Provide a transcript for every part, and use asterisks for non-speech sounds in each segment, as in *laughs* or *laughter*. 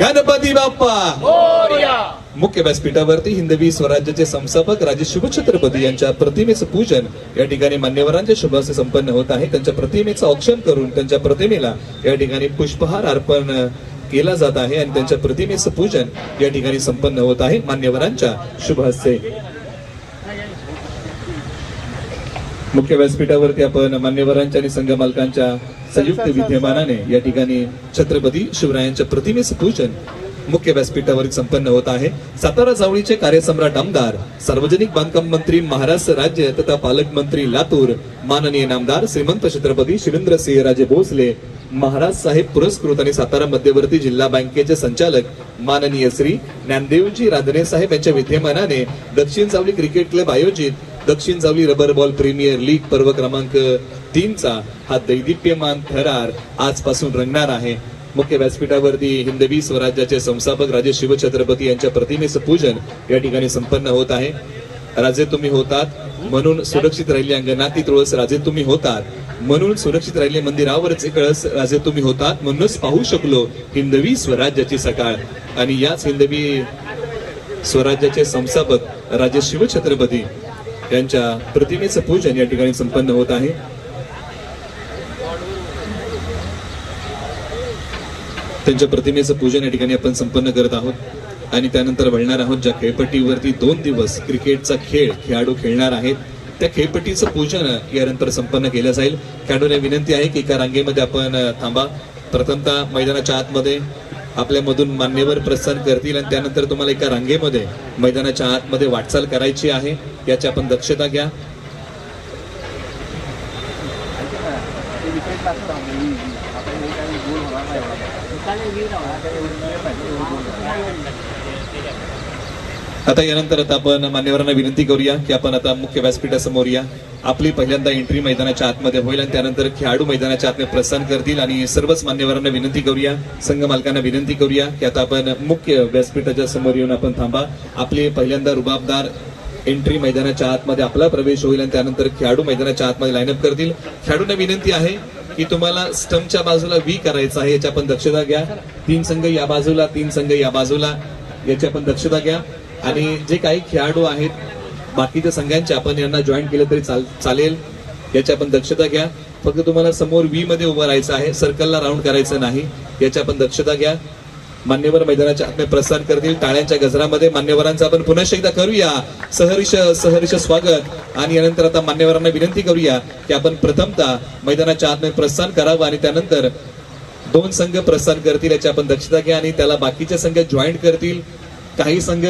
गणपती बाप्पा! मुख्य व्यासपीठावरती हिंदवी स्वराज्याचे संस्थापक राजे शिवछत्रपती यांच्या प्रतिमेचं पूजन या ठिकाणी मान्यवरांच्या शुभ हस्ते संपन्न होत आहे. त्यांच्या प्रतिमेचं औक्षण करून त्यांच्या प्रतिमेला या ठिकाणी पुष्पहार अर्पण केला जात आहे आणि त्यांच्या प्रतिमेचं पूजन या ठिकाणी संपन्न होत आहे. मान्यवरांच्या शुभ हस्ते. मुख्य व्यासपीठावरती आपण मान्यवरांच्या आणि संघ मालकांच्या संयुक्त विद्यमानाने या ठिकाणी छत्रपती शिवरायांच्या प्रतिमेचं पूजन मुख्य व्यासपीठावर संपन्न होत आहे. सातारा जावळीचे कार्यसम्राट आमदार सार्वजनिक बांधकाम मंत्री महाराष्ट्र राज्य तथा पालकमंत्री लातूर माननीय नामदार श्रीमंत छत्रपती शिवेंद्रसिंह राजे भोसले महाराज साहेब पुरस्कृत आणि सातारा मध्यवर्ती जिल्हा बँकेचे संचालक माननीय श्री ज्ञानदेवजी राधने साहेब यांच्या विद्यमानाने दक्षिण सावली क्रिकेट क्लब आयोजित दक्षिण सावली रबर बॉल प्रीमियर लीग पर्व क्रमांक तीनचा हा दैदिप्यमान थरार आजपासून रंगणार आहे. मुख्य व्यासपीठावरती हिंदवी स्वराज्याचे संस्थापक राजे शिवछत्रपती यांच्या प्रतिमेचं पूजन या ठिकाणी संपन्न होत आहे. राजे तुम्ही होतात म्हणून सुरक्षित राहिली अंगणाती तुळस राजे तुम्ही होतात. म्हणून सुरक्षित राहिले मंदिरावरच कळस राजे तुम्ही होतात म्हणूनच पाहू शकलो हिंदवी स्वराज्याची सकाळ. आणि याच हिंदवी स्वराज्याचे संस्थापक राजे शिवछत्रपती यांच्या प्रतिमेचं पूजन या ठिकाणी संपन्न होत आहे. त्यांच्या प्रतिमेचं पूजन या ठिकाणी आपण संपन्न करत आहोत. आणि त्यानंतर वळणार आहोत ज्या खेळपट्टीवरती दोन दिवस क्रिकेटचा खेळ खेळाडू खेळणार आहेत. त्या खेळपट्टीचं पूजन यानंतर संपन्न केलं जाईल. खेळाडूला विनंती आहे की एका रांगेमध्ये आपण थांबा. प्रथमतः मैदानाच्या आतमध्ये आपल्यामधून मान्यवर प्रस्थान करतील आणि त्यानंतर तुम्हाला एका रांगेमध्ये मैदानाच्या आतमध्ये वाटचाल करायची आहे. याची आपण दक्षता घ्या. आता यानंतर आता आपण मान्यवरांना विनंती करूया की आपण आता मुख्य व्यासपीठासमोर या. आपली पहिल्यांदा एंट्री मैदानाच्या आतमध्ये होईल आणि त्यानंतर खेळाडू मैदानाच्या आतमध्ये प्रस्थान करतील आणि सर्वच मान्यवरांना विनंती करूया संघ मालकांना विनंती करूया की आता आपण मुख्य व्यासपीठाच्या समोर येऊन आपण थांबा. आपले पहिल्यांदा रुबाबदार एंट्री मैदानाच्या आतमध्ये आपला प्रवेश होईल आणि त्यानंतर खेळाडू मैदानाच्या आतमध्ये लाईनअप करतील. खेळाडूंना विनंती आहे की तुम्हाला स्टंपच्या बाजूला वी करायचं आहे याची आपण दक्षता घ्या. तीन संघ या बाजूला तीन संघ या बाजूला याची आपण दक्षता घ्या. आणि जे काही खेळाडू आहेत बाकीच्या संघांचे आपण यांना जॉईन केलं तरी चाल- चालेल. याची आपण दक्षता घ्या. फक्त तुम्हाला समोर व्ही मध्ये उभं राहायचं आहे सर्कलला राऊंड करायचं नाही. याची आपण दक्षता घ्या. मान्यवर मैदानाच्या आतमध्ये प्रस्थान करतील. टाळ्यांच्या गजरामध्ये मान्यवरांचं आपण पुन्हा एकदा करूया. सहर्ष सहर्ष स्वागत. आणि यानंतर आता मान्यवरांना विनंती करूया की आपण प्रथमतः मैदानाच्या आतमध्ये प्रस्थान करावं आणि त्यानंतर दोन संघ प्रस्थान करतील याची आपण दक्षता घ्या आणि त्याला बाकीचे संघ जॉईंट करतील. काही संघ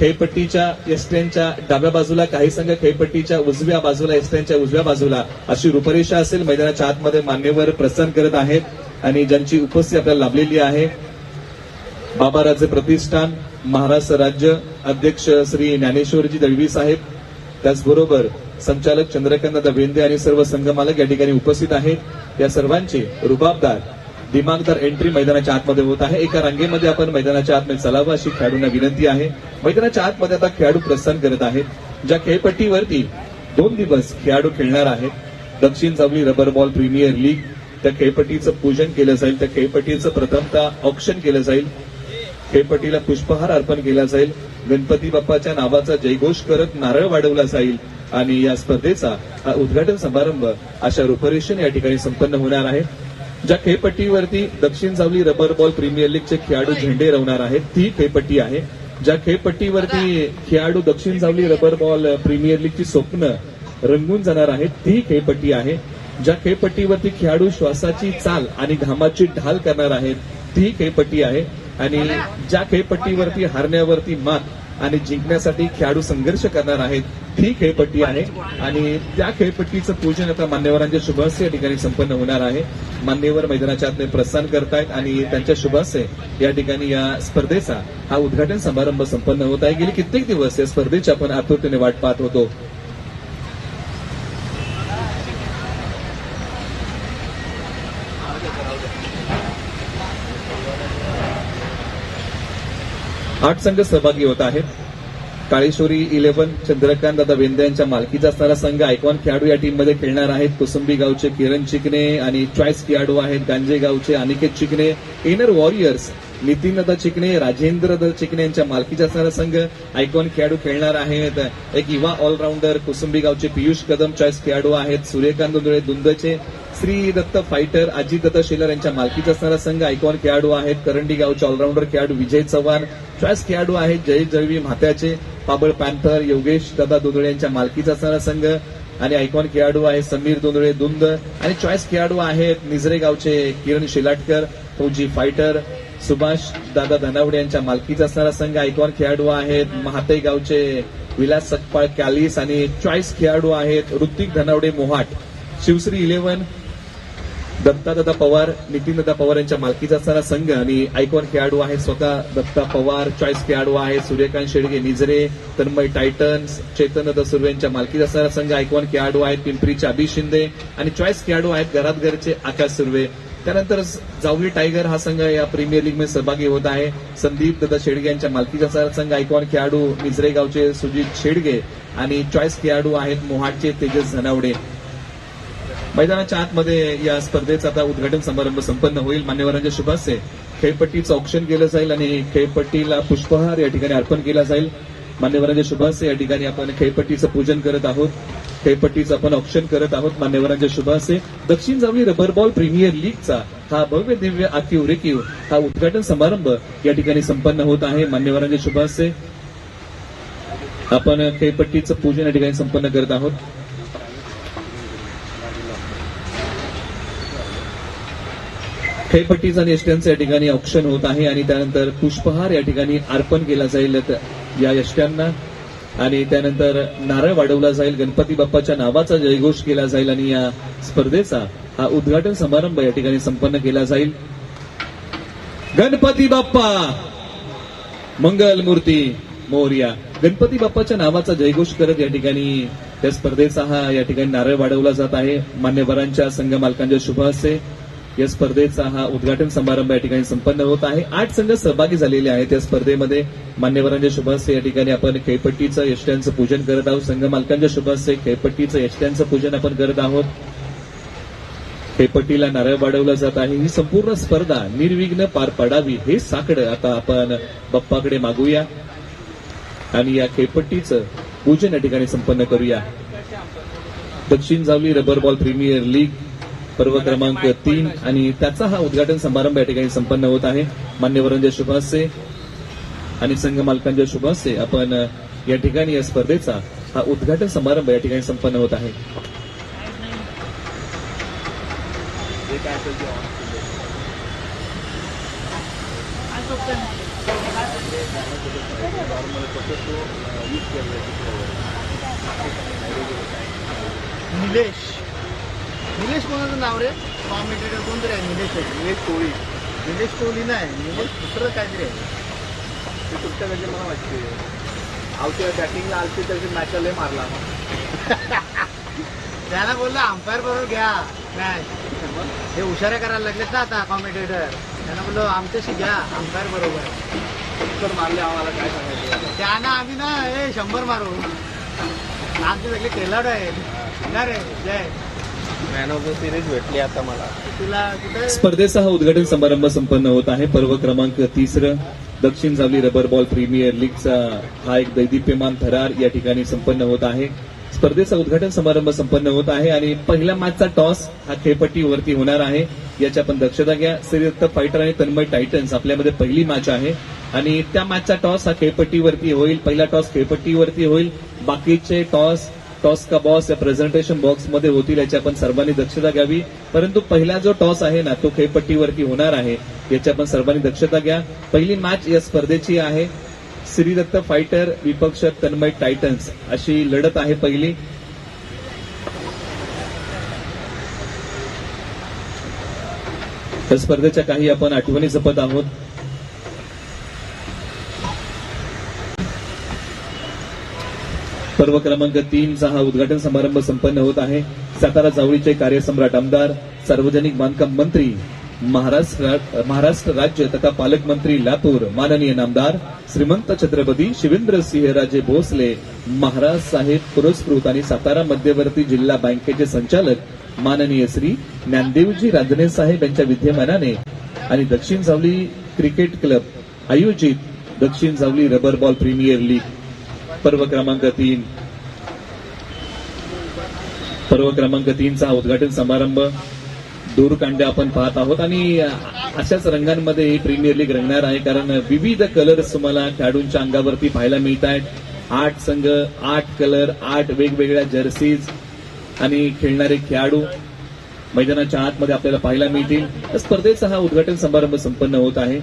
खेळपट्टीच्या एसट्यांच्या डाव्या बाजूला काही संघ खेळपट्टीच्या उजव्या बाजूला एसट्यांच्या उजव्या बाजूला अशी रूपरेषा असेल. मैदानाच्या आतमध्ये मान्यवर प्रसन्न करत आहेत आणि ज्यांची उपस्थिती आपल्याला लाभलेली आहे बाबाराजे प्रतिष्ठान महाराष्ट्र राज्य अध्यक्ष श्री ज्ञानेश्वरजी दळवी साहेब त्याचबरोबर संचालक चंद्रकांत दवेंदे आणि सर्व संघमालक या ठिकाणी उपस्थित आहेत. या सर्वांचे रुबाबदार दिमागदार एंट्री मैदानाच्या आतमध्ये होत आहे. एका रांगेमध्ये आपण मैदानाच्या आतमध्ये चलावं अशी खेळाडूंना विनंती आहे. मैदानाच्या आतमध्ये आता खेळाडू प्रस्थान करत आहेत. ज्या खेळपट्टीवरती दोन दिवस खेळाडू खेळणार आहेत. दक्षिण सावली रबर बॉल प्रीमियर लीग त्या खेळपट्टीचं पूजन केलं जाईल. त्या खेळपट्टीचं प्रथमतः ऑप्शन केलं जाईल. खेळपट्टीला पुष्पहार अर्पण केला जाईल. गणपती बाप्पाच्या नावाचा जयघोष करत नारळ वाढवला जाईल. आणि या स्पर्धेचा हा उद्घाटन समारंभ अशा रूपरेषेने या ठिकाणी संपन्न होणार आहे. ज्या खेळपट्टीवरती दक्षिण सावली रबर बॉल प्रीमियर लीगचे खेळाडू झेंडे रवणार आहेत ती खेळपट्टी आहे. ज्या खेळपट्टीवरती खेळाडू दक्षिण सावली रबर बॉल प्रीमियर लीगची स्वप्न रंगून जाणार आहेत ती खेळपट्टी आहे. ज्या खेळपट्टीवरती खेळाडू श्वासाची चाल आणि घामाची ढाल करणार आहेत ती खेळपट्टी आहे. आणि ज्या खेळपट्टीवरती हारण्यावरती मात आणि जिंकण्यासाठी खेळाडू संघर्ष करणार आहेत ती खेळपट्टी आहे. आणि त्या खेळपट्टीचं पूजन आता मान्यवरांच्या शुभहस्ते या ठिकाणी संपन्न होणार आहे. मान्यवर मैदानाच्या आतने प्रस्थान करतायत आणि त्यांच्या शुभासे या ठिकाणी या स्पर्धेचा हा उद्घाटन समारंभ संपन्न होत आहे. गेली कित्येक दिवस या स्पर्धेची आपण आतुरतेने वाट पाहत होतो. आठ संघ सहभागी होत आहेत. काळेश्वरी इलेव्हन चंद्रकांत दादा वेंदे यांच्या मालकीचा असणारा संघ आयकॉन खेळाडू या टीममध्ये खेळणार आहेत. कुसुंबी गावचे किरण चिकणे आणि चॉईस खेळाडू आहेत. गांजे गावचे अनिकेत चिकणे इनर वॉरियर्स नितीन द चिकणे राजेंद्र द चिकणे यांच्या मालकीचा असणारा संघ आयकॉन खेळाडू खेळणार आहेत. एक युवा ऑलराऊंडर कुसुंबी गावचे पियुष कदम चॉईस खेळाडू आहेत. सूर्यकांत धुळे दुंदचे श्री दत्त फायटर अजित दत्त शेलर यांच्या मालकीचा असणारा संघ आयकॉन खेळाडू आहेत. करंडी गावचे ऑलराऊंडर खेळाडू विजय चव्हाण चॉईस खेळाडू आहेत. जय जळवी म्हात्याचे पाबळ पॅन्थर योगेश दादा दुंदळे यांच्या मालकीचा असणारा संघ आणि आयकॉन खेळाडू आहे समीर दुंदळे दुंद आणि चॉईस खेळाडू आहेत. निजरे गावचे किरण शिलाटकर फौजी फायटर सुभाष दादा धनावडे यांच्या मालकीचा असणारा संघ ऐकवान खेळाडू आहेत. महाते गावचे विलास सकपाळ कॅलिस आणि चॉईस खेळाडू आहेत ऋतिक धनावडे मोहाट. शिवश्री इलेव्हन दत्तादादा पवार नितीनदादा पवार यांच्या मालकीचा असणारा संघ आणि ऐकवान खेळाडू आहेत स्वतः दत्ता पवार चॉईस खेळाडू आहेत सूर्यकांत शेडगे निजरे तन्मय टायटन्स चेतनदादा सुर्वे यांच्या मालकीचा असणारा संघ ऐकवान खेळाडू आहेत पिंपरीचे अभि शिंदे आणि चॉईस खेळाडू आहेत घरात घरचे आकाश सुर्वे. त्यानंतर जावली टायगर हा संघ या प्रीमियर लीगमध्ये सहभागी होत आहे. संदीप दत्ता शेडगे यांच्या मालकीचा संघ आयकॉन खेळाडू निजरेगावचे सुजित शेडगे आणि चॉईस खेळाडू आहेत मोहाटचे तेजस धनावडे. मैदानाच्या आतमध्ये या स्पर्धेचा आता उद्घाटन समारंभ संपन्न होईल. मान्यवरांच्या शुभास्ये खेळपट्टीचं औक्षण केलं जाईल आणि खेळपट्टीला पुष्पहार या ठिकाणी अर्पण केला जाईल. मान्यवरांच्या शुभास्ये या ठिकाणी आपण खेळपट्टीचं पूजन करत आहोत. खेळपट्टीचं आपण ऑप्शन करत आहोत मान्यवरांच्या शुभास्ये Dakshin Jawali rubber ball premier लीगचा हा भव्य दिव्य आखीव रेखीव हा उद्घाटन समारंभ या ठिकाणी संपन्न होत आहे. मान्यवरांच्या शुभास्ये आपण खेळपट्टीचं पूजन या ठिकाणी संपन्न करत आहोत. खेळपट्टीचा आणि यष्ट्यांचं या ठिकाणी औक्षण होत आहे आणि त्यानंतर पुष्पहार या ठिकाणी अर्पण केला जाईल या यष्ट्यांना. आणि त्यानंतर नारळ वाढवला जाईल. गणपती बाप्पाच्या नावाचा जयघोष केला जाईल आणि या स्पर्धेचा हा उद्घाटन समारंभ या ठिकाणी संपन्न केला जाईल. गणपती बाप्पा! मंगल मूर्ती मोर्या. गणपती बाप्पाच्या नावाचा जयघोष करत या ठिकाणी त्या स्पर्धेचा हा या ठिकाणी नारळ वाढवला जात आहे. मान्यवरांच्या संघ मालकांच्या शुभ हस्ते. या स्पर्धेचा हा उद्घाटन समारंभ या ठिकाणी संपन्न होत आहे. आठ संघ सहभागी झालेले आहेत. या स्पर्धेमध्ये मान्यवरांच्या शुभहस्ते या ठिकाणी आपण खेळपट्टीचं यष्ट्यांचं पूजन करत आहोत. संघ मालकांच्या शुभहस्ते खेळपट्टीचं यष्ट्यांचं पूजन आपण करत आहोत. खेळपट्टीला नारळ वाढवला जात आहे. ही संपूर्ण स्पर्धा निर्विघ्न पार पडावी हे साकडं आता आपण बाप्पाकडे मागूया. आणि या खेळपट्टीचं पूजन या ठिकाणी संपन्न करूया. Dakshin Jawali rubber ball premier league पर्व क्रमांक तीन आणि त्याचा हा उद्घाटन समारंभ या ठिकाणी संपन्न होत आहे. मान्यवरांच्या शुभासे आणि संघ मालकांच्या शुभासे आपण या ठिकाणी या स्पर्धेचा हा उद्घाटन समारंभ या ठिकाणी संपन्न होत आहे. निलेश. निलेश कोणाचं नाव रे? कॉमेंटेटर कोणतरी आहे निलेश आहे निलेश कोळी. निलेश कोहली नाही निलेश दुसरं काहीतरी आहे. ते तुमच्याकडे मला वाटते आवच्या बॅटिंगला आलते त्याचे मॅचला लय मारला. *laughs* त्याला बोललं अंपायर बरोबर घ्या मॅच हे हुशाऱ्या करायला लागलेत ना आता कॉमेंटेटर त्यांना बोललो आमच्याशी घ्या अंपायर बरोबर. तर मारले आम्हाला काय सांगायचं? त्यांना आम्ही ना हे शंभर मारू. आमचे सगळे खेळाडू आहेत. ना रे Jay. Man of the series भेटली आता मला. तुला स्पर्धेचा हा उद्घाटन समारंभ संपन्न होत आहे. पर्व क्रमांक तिसरं Dakshin Jawali rubber ball premier लीगचा हा एक दैदिप्यमान थरार या ठिकाणी संपन्न होत आहे. स्पर्धेचा उद्घाटन समारंभ संपन्न होत आहे आणि पहिल्या मॅचचा टॉस हा खेळपट्टीवरती होणार आहे. याची आपण दक्षता घ्या. श्रीदत्त फायटर आणि तन्मय टायटन्स आपल्यामध्ये पहिली मॅच आहे. आणि त्या मॅचचा टॉस हा खेळपट्टीवरती होईल. पहिला टॉस खेळपट्टीवरती होईल. बाकीचे टॉस टॉस का बॉस या प्रेझेंटेशन बॉक्समध्ये होतील याची आपण सर्वांनी दक्षता घ्यावी. परंतु पहिला जो टॉस आहे ना तो खेळपट्टीवरती होणार आहे. याची आपण सर्वांनी दक्षता घ्या. पहिली मॅच या स्पर्धेची आहे. श्रीदत्त फायटर विपक्ष तन्मय टायटन्स अशी लढत आहे पहिली. या स्पर्धेच्या काही आपण आठवणी जपत आहोत. पर्व क्रमांक तीनचा हा उद्घाटन समारंभ संपन्न होत आहे. सातारा जावळीचे कार्यसम्राट आमदार सार्वजनिक बांधकाम मंत्री महाराष्ट्र महाराष्ट्र राज्य तथा पालकमंत्री लातूर माननीय नामदार श्रीमंत छत्रपती शिवेंद्र सिंहराजे भोसले महाराज साहेब पुरस्कृत आणि सातारा मध्यवर्ती जिल्हा बँकेचे संचालक माननीय श्री ज्ञानदेवजी रांजणे साहेब यांच्या विद्यमानाने आणि दक्षिण सावली क्रिकेट क्लब आयोजित दक्षिण सावली रबर बॉल प्रीमियर लीग पर्व क्रमांक तीन. पर्व क्रमांक तीनचा उद्घाटन समारंभ. दूरकांड्या आपण पाहत आहोत आणि अशाच रंगांमध्ये ही प्रीमियर लीग रंगणार आहे कारण विविध कलर्स तुम्हाला खेळाडूंच्या अंगावरती पाहायला मिळत आहेत आठ संघ आठ कलर आठ वेगवेगळ्या जर्सीज आणि खेळणारे खेळाडू मैदानाच्या आतमध्ये आपल्याला पाहायला मिळतील. स्पर्धेचा हा उद्घाटन समारंभ संपन्न होत आहे.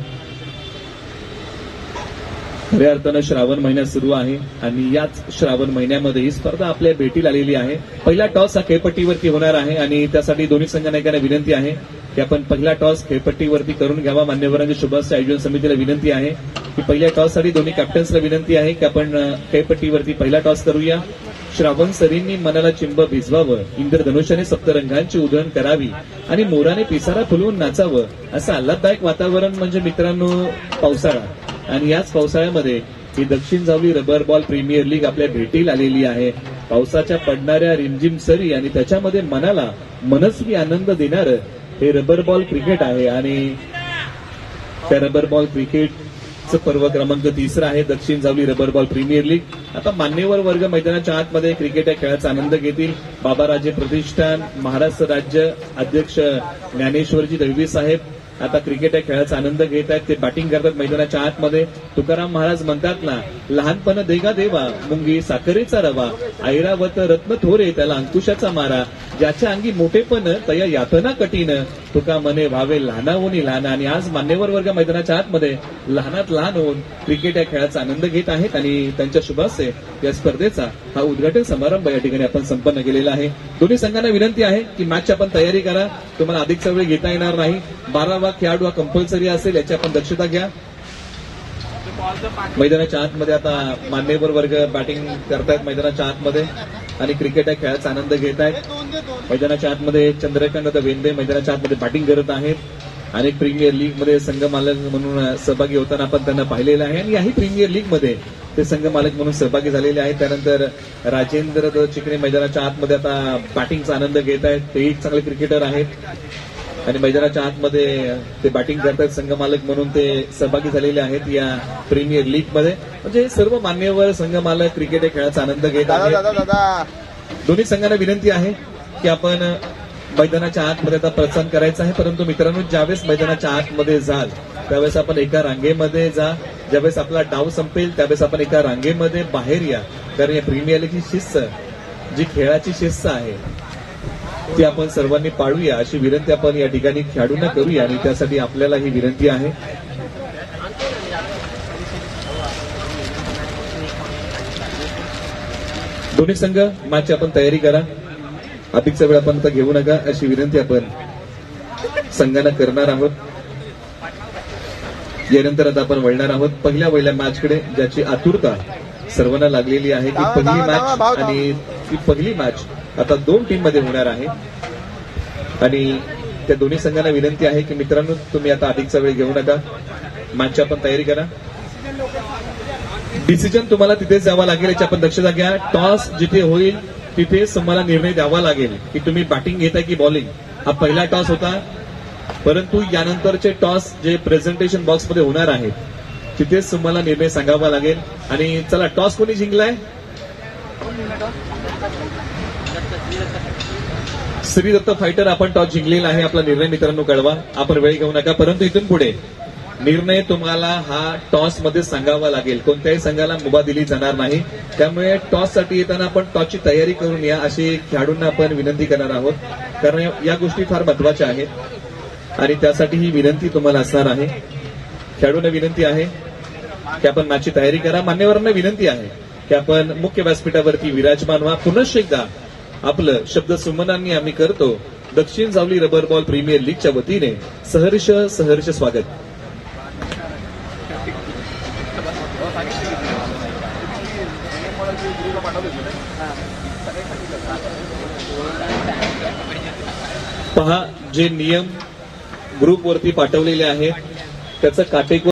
खऱ्या अर्थानं श्रावण महिना सुरू आहे आणि याच श्रावण महिन्यामध्ये ही स्पर्धा आपल्या भेटीला आलेली आहे. पहिला टॉस हा खेळपट्टीवरती होणार आहे आणि त्यासाठी दोन्ही संघनायकांना विनंती आहे की आपण पहिला टॉस खेळपट्टीवरती करून घ्यावा. मान्यवरांच्या शुभास्य आयोजन समितीला विनंती आहे की पहिल्या टॉससाठी दोन्ही कॅप्टन्सला विनंती आहे की आपण खेळपट्टीवरती पहिला टॉस करूया. श्रावण सरींनी मनाला चिंब भिजवावं इंद्रधनुष्याने सप्तरंगांची उधळण करावी आणि मोराने पिसारा फुलवून नाचावं असं आल्हाददायक वातावरण म्हणजे मित्रांनो पावसाळा. आणि याच पावसाळ्यामध्ये ही Dakshin Jawali rubber ball premier league आपल्या भेटीला आलेली आहे. पावसाच्या पडणाऱ्या रिमझिम सरी आणि त्याच्यामध्ये मनाला मनस्वी आनंद देणारं हे रबर बॉल क्रिकेट आहे. आणि त्या रबर बॉल आजचं पर्व क्रमांक तिसरा आहे. Dakshin Jawali rubber ball premier league. आता मान्यवर वर्ग मैदानाच्या आतमध्ये क्रिकेट या खेळाचा आनंद घेतील. बाबाराजे प्रतिष्ठान महाराष्ट्र राज्य अध्यक्ष ज्ञानेश्वरजी दळवी साहेब. आता क्रिकेट या खेळाचा आनंद घेत आहेत. ते बॅटिंग करतात मैदानाच्या आतमध्ये. तुकाराम महाराज म्हणतात ना लहानपण देगा देवा मुंगी साखरेचा रवा ऐरावत रत्न थोरे त्याला अंकुशाचा मारा ज्याच्या अंगी मोठेपण तया यातना कठीण. तुका मने व्हावे लहानाहून लहान आणि आज मान्यवर वर्ग मैदानाच्या आतमध्ये लहानात लहान होऊन क्रिकेट या खेळाचा आनंद घेत आहेत आणि त्यांच्या शुभासे या स्पर्धेचा हा उद्घाटन समारंभ या ठिकाणी आपण संपन्न केलेला आहे. दोन्ही संघांना विनंती आहे की मॅच आपण तयारी करा. तुम्हाला अधिकचा वेळ घेता येणार नाही. बारावा खेळाडू हा कंपल्सरी असेल याची आपण दक्षता घ्या. मैदानाच्या आतमध्ये आता मान्यवर वर्ग बॅटिंग करतायत मैदानाच्या आतमध्ये. आणि क्रिकेट या खेळाचा आनंद घेत आहेत. मैदानाच्या आतमध्ये चंद्रकांत वेंदे मैदानाच्या आतमध्ये बॅटिंग करत आहेत. अनेक प्रीमियर लीगमध्ये संघ मालक म्हणून सहभागी होताना आपण त्यांना पाहिलेलं आहे. आणि याही प्रीमियर लीगमध्ये ते संघ मालक म्हणून सहभागी झालेले आहेत. त्यानंतर राजेंद्र द चिकणे मैदानाच्या आतमध्ये आता बॅटिंगचा आनंद घेत आहेत. ते एक चांगले क्रिकेटर आहेत. आणि मैदानाच्या आतमध्ये ते बॅटिंग करतात संघ मालक म्हणून ते सहभागी झालेले आहेत या प्रीमियर लीगमध्ये. म्हणजे सर्व मान्यवर संघ मालक क्रिकेट या खेळाचा आनंद घेत आहेत. दोन्ही संघांना विनंती आहे की आपण मैदानाच्या आतमध्ये आता प्रस्थान करायचं आहे. परंतु मित्रांनो ज्यावेळेस मैदानाच्या आतमध्ये जाल त्यावेळेस आपण एका रांगेमध्ये जा. ज्यावेळेस आपला डाव संपेल त्यावेळेस आपण एका रांगेमध्ये बाहेर या. कारण या प्रीमियर लीगची शिस्त जी खेळाची शिस्त आहे ती आपण सर्वांनी पाळूया. अशी विनंती आपण या ठिकाणी खेळाडूंना करूया आणि त्यासाठी आपल्याला ही विनंती आहे. दोन्ही संघ मॅचची आपण तयारी करा. अधिकचा वेळ आपण आता घेऊ नका. अशी विनंती आपण संघांना करणार आहोत. यानंतर आता आपण वळणार आहोत. पहिल्या पहिल्या मॅचकडे ज्याची आतुरता सर्वांना लागलेली आहे. ती पहिली मॅच. आणि ती पहिली मॅच आता दोन टीममध्ये होणार आहे. आणि त्या दोन्ही संघांना विनंती आहे की मित्रांनो तुम्ही आता अधिकचा वेळ घेऊ नका. मॅचची आपण तयारी करा. डिसिजन तुम्हाला तिथेच द्यावा लागेल याची आपण दक्षता घ्या. टॉस जिथे होईल तिथेच तुम्हाला निर्णय द्यावा लागेल. की तुम्ही बॅटिंग घेताय की बॉलिंग हा पहिला टॉस होता. परंतु यानंतरचे टॉस जे प्रेझेंटेशन बॉक्समध्ये होणार आहेत तिथेच तुम्हाला निर्णय सांगावा लागेल. आणि चला टॉस कोणी जिंकलाय? श्री दत्त फायटर आपण टॉस जिंकलेला आहे आपला निर्णय मित्रांनो कळवा. आपण वेळ घेऊ नका. परंतु इथून पुढे निर्णय तुम्हाला हा टॉसमध्ये सांगावा लागेल. कोणत्याही संघाला मुभा दिली जाणार नाही. त्यामुळे टॉससाठी येताना आपण टॉसची तयारी करून या अशी खेळाडूंना आपण विनंती करणार आहोत. कारण या गोष्टी फार महत्त्वाच्या आहेत. आणि त्यासाठी ही विनंती तुम्हाला असणार आहे. खेळाडूंना विनंती आहे की आपण मॅचची तयारी करा. मान्यवरांना विनंती आहे की आपण मुख्य व्यासपीठावरती विराजमान व्हा. पुनश्च एकदा आपलं शब्द सुमनांनी आम्ही करतो. Dakshin Jawali rubber ball premier लीगच्या वतीने सहर्ष सहर्ष स्वागत. पहा जे नियम ग्रुपवरती पाठवलेले आहेत त्याचं काटेकोर